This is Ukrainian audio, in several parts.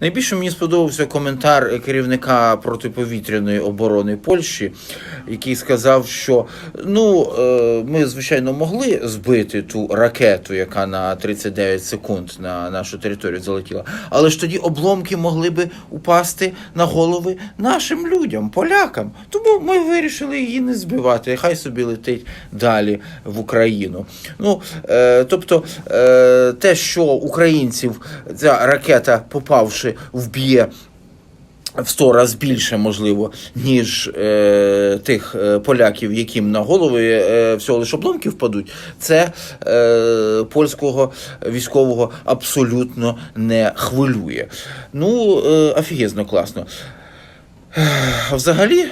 Найбільше мені сподобався коментар керівника протиповітряної оборони Польщі, який сказав, що ну е, ми звичайно могли збити ту ракету, яка на 39 секунд на нашу територію залетіла, але ж тоді обломки могли би упасти на голови нашим людям, полякам. Тому ми вирішили її не збивати. Хай собі летить далі в Україну. Ну е, тобто, е, те, що українців ця ракета, попавши, вб'є. В сто раз більше, можливо, ніж е, тих е, поляків, яким на голови е, всього лише обломки впадуть, це е, польського військового абсолютно не хвилює. Ну, е, офігезно класно. Взагалі,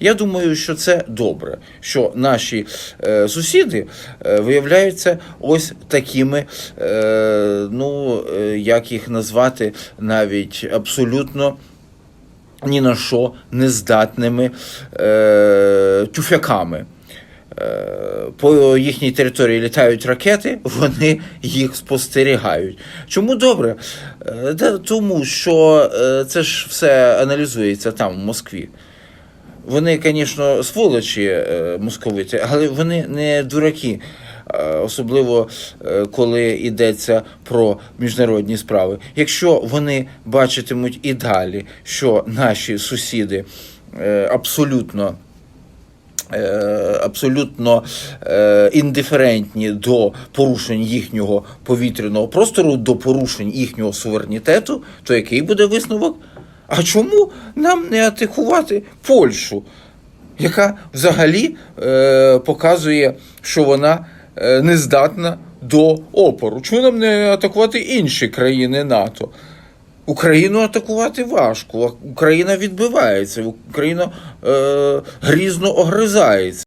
я думаю, що це добре, що наші е, сусіди е, виявляються ось такими, е, ну, е, як їх назвати, навіть абсолютно ні на що нездатними е, тюфяками. Е, По їхній території літають ракети, вони їх спостерігають. Чому добре? Е, Тому що е, це ж все аналізується там, в Москві. Вони, звісно, сволочі е, московиті, але вони не дураки. Е, Особливо е, коли йдеться про міжнародні справи. Якщо вони бачитимуть і далі, що наші сусіди абсолютно абсолютно індиферентні до порушень їхнього повітряного простору, до порушень їхнього суверенітету, то який буде висновок? А чому нам не атакувати Польщу, яка взагалі е, показує, що вона е, не здатна до опору? Чому нам не атакувати інші країни НАТО? Україну атакувати важко. Україна відбивається, Україна е, грізно огризається.